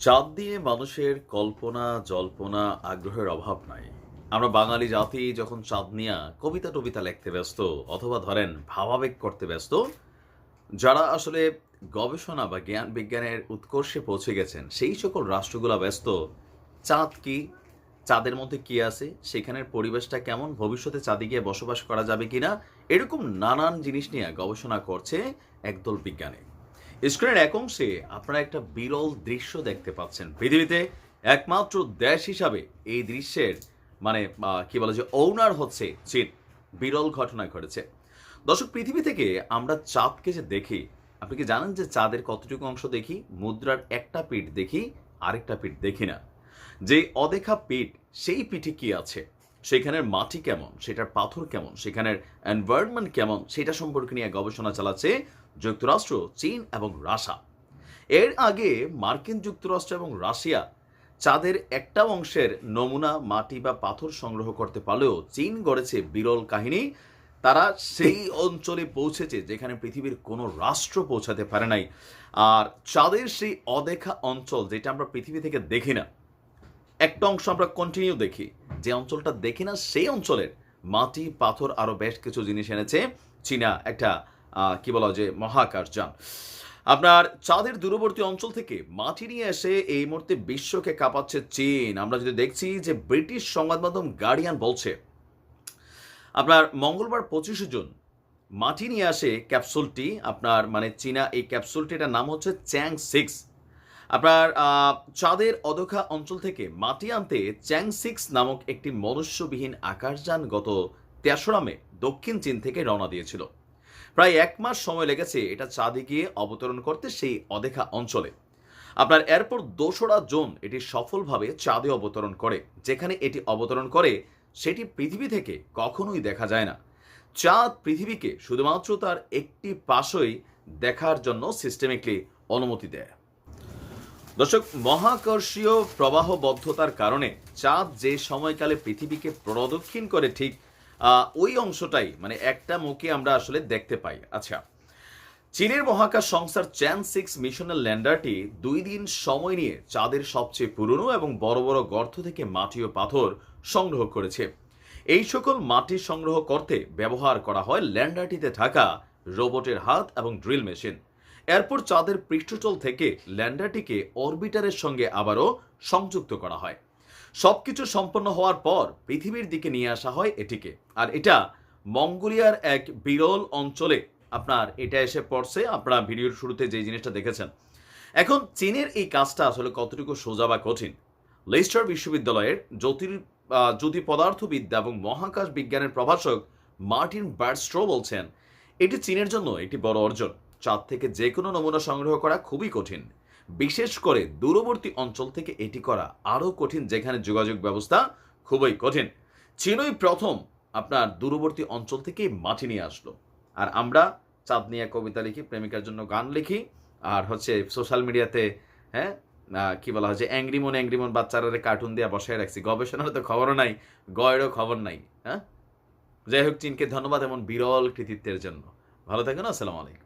চাঁদ দিয়ে মানুষের কল্পনা, জল্পনা, আগ্রহের অভাব নাই। আমরা বাঙালি জাতি যখন চাঁদ নিয়ে কবিতা টবিতা লিখতে ব্যস্ত, অথবা ধরেন ভাবাবেগ করতে ব্যস্ত, যারা আসলে গবেষণা বা জ্ঞান বিজ্ঞানের উৎকর্ষে পৌঁছে গেছেন, সেই সকল রাষ্ট্রগুলা ব্যস্ত, চাঁদ কি, চাঁদের মধ্যে কি আছে, সেখানের পরিবেশটা কেমন, ভবিষ্যতে চাঁদে গিয়ে বসবাস করা যাবে কিনা, এরকম নানান জিনিস নিয়ে গবেষণা করছে একদল বিজ্ঞানী। স্ক্রিনের এক অংশে আপনারা একটা বিরল দৃশ্য দেখতে পাচ্ছেন। পৃথিবীতে একমাত্র দেশ হিসাবে এই দৃশ্যের মানে কি বলে যে ওনার হচ্ছে চীন। বিরল ঘটনা ঘটেছে। দর্শক, পৃথিবী থেকে আমরা চাঁদকে যে দেখি, আপনি কি জানেন যে চাঁদের কতটুকু অংশ দেখি? মুদ্রার একটা পিঠ দেখি, আরেকটা পিঠ দেখি না। যে অদেখা পিঠ, সেই পিঠে কি আছে? সেখানের মাটি কেমন? সেটার পাথর কেমন? সেখানের এনভায়রনমেন্ট কেমন? সেটা সম্পর্কে নিয়ে গবেষণা চালাচ্ছে যুক্তরাষ্ট্র, চীন এবং রাশিয়া। এর আগে মার্কিন যুক্তরাষ্ট্র এবং রাশিয়া চাঁদের একটা অংশের নমুনা মাটি বা পাথর সংগ্রহ করতে পারলেও চীন গড়েছে বিরল কাহিনী। তারা সেই অঞ্চলে পৌঁছেছে যেখানে পৃথিবীর কোনো রাষ্ট্র পৌঁছাতে পারে নাই। আর চাঁদের সেই অদেখা অঞ্চল যেটা আমরা পৃথিবী থেকে দেখি না, একটা অংশ আমরা কন্টিনিউ দেখি। যে অঞ্চলটা দেখি না, সেই অঞ্চলের মাটি, পাথর আরও বেশ কিছু জিনিস এনেছে চীনা একটা কি বলা যে মহাকাশ যান আপনার চাঁদের দূরবর্তী অঞ্চল থেকে মাটি নিয়ে এসে এই মুহূর্তে বিশ্বকে কাঁপাচ্ছে চীন। আমরা যদি দেখছি যে ব্রিটিশ সংবাদ মাধ্যম গার্ডিয়ান বলছে, আপনার মঙ্গলবার পঁচিশে জুন মাটি নিয়ে আসে ক্যাপসুলটি, আপনার মানে চীনা এই ক্যাপসুলটিটার নাম হচ্ছে চ্যাং সিক্স। আপনার চাঁদের অদখা অঞ্চল থেকে মাটি আনতে চ্যাং সিক্স নামক একটি মনুষ্যবিহীন আকাশযান গত তেসরা মে দক্ষিণ চীন থেকে রওনা দিয়েছিল। প্রায় এক মাস সময় লেগেছে এটা চাঁদে গিয়ে অবতরণ করতে সেই অদেখা অঞ্চলে। আপনার এরপর দোসরা জোন এটি সফলভাবে চাঁদে অবতরণ করে। যেখানে এটি অবতরণ করে, সেটি পৃথিবী থেকে কখনোই দেখা যায় না। চাঁদ পৃথিবীকে শুধুমাত্র তার একটি পাশই দেখার জন্য সিস্টেমিকলি অনুমতি দেয়। দর্শক, মহাকর্ষীয় প্রবাহবদ্ধতার কারণে চাঁদ যে সময়কালে পৃথিবীকে প্রদক্ষিণ করে ঠিক ওই অংশটাই মানে একটা মুখে আমরা আসলে দেখতে পাই। আচ্ছা চীনের মহাকাশ সংস্থার চ্যান সিক্স মিশনের ল্যান্ডারটি দুই দিন সময় নিয়ে চাঁদের সবচেয়ে পুরনো এবং বড় বড় গর্ত থেকে মাটি ও পাথর সংগ্রহ করেছে। এই সকল মাটি সংগ্রহ করতে ব্যবহার করা হয় ল্যান্ডারটিতে থাকা রোবটের হাত এবং ড্রিল মেশিন। এরপর চাঁদের পৃষ্ঠতল থেকে ল্যান্ডারটিকে অরবিটারের সঙ্গে আবারও সংযুক্ত করা হয়। সবকিছু সম্পন্ন হওয়ার পর পৃথিবীর দিকে নিয়ে আসা হয় এটিকে। আর এটা মঙ্গোলিয়ার এক বিরল অঞ্চলে। আপনার এটা এসে পড়ছে, আপনারা ভিডিওর শুরুতে যে জিনিসটা দেখেছেন। এখন চীনের এই কাজটা আসলে কতটুকু সোজা বা কঠিন? লেস্টার বিশ্ববিদ্যালয়ের জ্যোতির জ্যোতি পদার্থবিদ্যা এবং মহাকাশ বিজ্ঞানের প্রভাষক মার্টিন বার্স্ট্রো বলছেন, এটি চীনের জন্য একটি বড় অর্জন। চাঁদ থেকে যে কোনো নমুনা সংগ্রহ করা খুবই কঠিন। বিশেষ করে দূরবর্তী অঞ্চল থেকে এটি করা আরও কঠিন, যেখানে যোগাযোগ ব্যবস্থা খুবই কঠিন। চীনই প্রথম আপনার দূরবর্তী অঞ্চল থেকে মাটি নিয়ে আসলো। আর আমরা চাঁদ নিয়ে কবিতা লিখি, প্রেমিকার জন্য গান লিখি, আর হচ্ছে সোশ্যাল মিডিয়াতে হ্যাঁ কি বলা হয় যে অ্যাংরিমন অ্যাংরিমন বাচ্চারা কার্টুন দিয়ে বসায় রাখছি। গবেষণার তো খবরও নাই, গয়েরও খবর নাই হ্যাঁ? যাই হোক, চীনকে ধন্যবাদ এমন বিরল কৃতিত্বের জন্য। ভালো থাকুন, আসসালামু আলাইকুম।